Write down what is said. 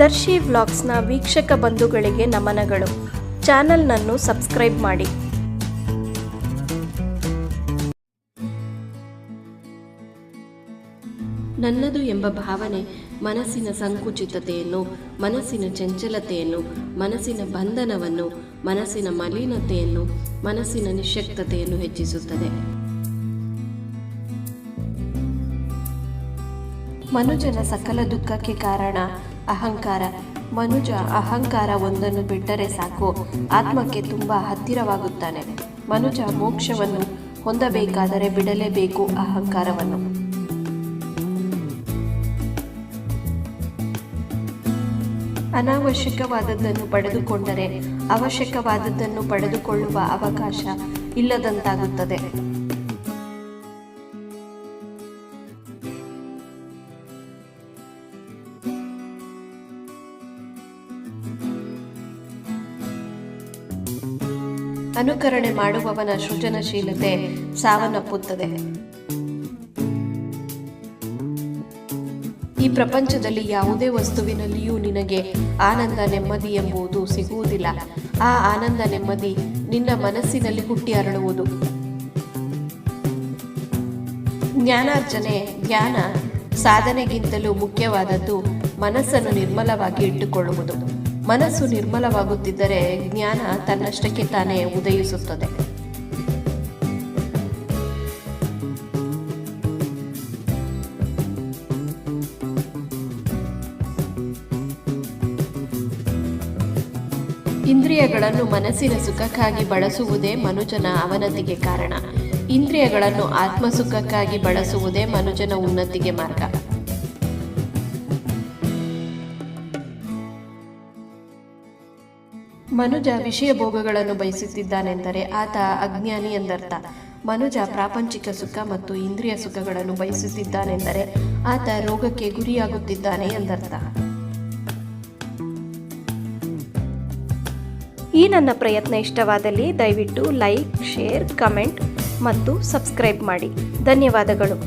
ದರ್ಶಿ ವ್ಲಾಗ್ಸ್ನ ವೀಕ್ಷಕ ಬಂಧುಗಳಿಗೆ ನಮನಗಳು. ಚಾನಲ್ನನ್ನು ಸಬ್ಸ್ಕ್ರೈಬ್ ಮಾಡಿ. ನನ್ನದು ಎಂಬ ಭಾವನೆ ಮನಸ್ಸಿನ ಸಂಕುಚಿತತೆಯನ್ನು ಮನಸ್ಸಿನ ಚಂಚಲತೆಯನ್ನು ಮನಸ್ಸಿನ ಬಂಧನವನ್ನು ಮನಸ್ಸಿನ ಮಲಿನತೆಯನ್ನು ಮನಸ್ಸಿನ ನಿಶಕ್ತತೆಯನ್ನು ಹೆಚ್ಚಿಸುತ್ತದೆ. ಮನುಜನ ಸಕಲ ದುಃಖಕ್ಕೆ ಕಾರಣ ಅಹಂಕಾರ. ಮನುಜ ಅಹಂಕಾರ ಒಂದನ್ನು ಬಿಟ್ಟರೆ ಸಾಕು. ಆತ್ಮಕ್ಕೆ ತುಂಬಾ ಹತ್ತಿರವಾಗುತ್ತಾನೆ. ಮನುಜ ಮೋಕ್ಷವನ್ನು ಹೊಂದಬೇಕಾದರೆ ಬಿಡಲೇಬೇಕು ಅಹಂಕಾರವನ್ನು. ಅನಾವಶ್ಯಕವಾದದ್ದನ್ನು ಪಡೆದುಕೊಂಡರೆ ಅವಶ್ಯಕವಾದದ್ದನ್ನು ಪಡೆದುಕೊಳ್ಳುವ ಅವಕಾಶ ಇಲ್ಲದಂತಾಗುತ್ತದೆ. ಅನುಕರಣೆ ಮಾಡುವವನ ಸೃಜನಶೀಲತೆ ಸಾವನ್ನಪ್ಪುತ್ತದೆ. ಈ ಪ್ರಪಂಚದಲ್ಲಿ ಯಾವುದೇ ವಸ್ತುವಿನಲ್ಲಿಯೂ ನಿನಗೆ ಆನಂದ, ನೆಮ್ಮದಿ ಎಂಬುದು ಸಿಗುವುದಿಲ್ಲ. ಆ ಆನಂದ, ನೆಮ್ಮದಿ ನಿನ್ನ ಮನಸ್ಸಿನಲ್ಲಿ ಹುಟ್ಟಿ ಅರಳುವುದು. ಜ್ಞಾನಾರ್ಜನೆ, ಜ್ಞಾನ ಸಾಧನೆಗಿಂತಲೂ ಮುಖ್ಯವಾದದ್ದು ಮನಸ್ಸನ್ನು ನಿರ್ಮಲವಾಗಿ ಇಟ್ಟುಕೊಳ್ಳುವುದು. ಮನಸ್ಸು ನಿರ್ಮಲವಾಗುತ್ತಿದ್ದರೆ ಜ್ಞಾನ ತನ್ನಷ್ಟಕ್ಕೆ ತಾನೇ ಉದಯಿಸುತ್ತದೆ. ಇಂದ್ರಿಯಗಳನ್ನು ಮನಸ್ಸಿನ ಸುಖಕ್ಕಾಗಿ ಬಳಸುವುದೇ ಮನುಜನ ಅವನತಿಗೆ ಕಾರಣ. ಇಂದ್ರಿಯಗಳನ್ನು ಆತ್ಮಸುಖಕ್ಕಾಗಿ ಬಳಸುವುದೇ ಮನುಜನ ಉನ್ನತಿಗೆ ಮಾರ್ಗ. ಮನುಜ ವಿಷಯ ಭೋಗಗಳನ್ನು ಬಯಸುತ್ತಿದ್ದಾನೆಂದರೆ ಆತ ಅಜ್ಞಾನಿ ಎಂದರ್ಥ. ಮನುಜ ಪ್ರಾಪಂಚಿಕ ಸುಖ ಮತ್ತು ಇಂದ್ರಿಯ ಸುಖಗಳನ್ನು ಬಯಸುತ್ತಿದ್ದಾನೆಂದರೆ ಆತ ರೋಗಕ್ಕೆ ಗುರಿಯಾಗುತ್ತಿದ್ದಾನೆ ಎಂದರ್ಥ. ಈ ನನ್ನ ಪ್ರಯತ್ನ ಇಷ್ಟವಾದಲ್ಲಿ ದಯವಿಟ್ಟು ಲೈಕ್, ಶೇರ್, ಕಮೆಂಟ್ ಮತ್ತು ಸಬ್ಸ್ಕ್ರೈಬ್ ಮಾಡಿ. ಧನ್ಯವಾದಗಳು.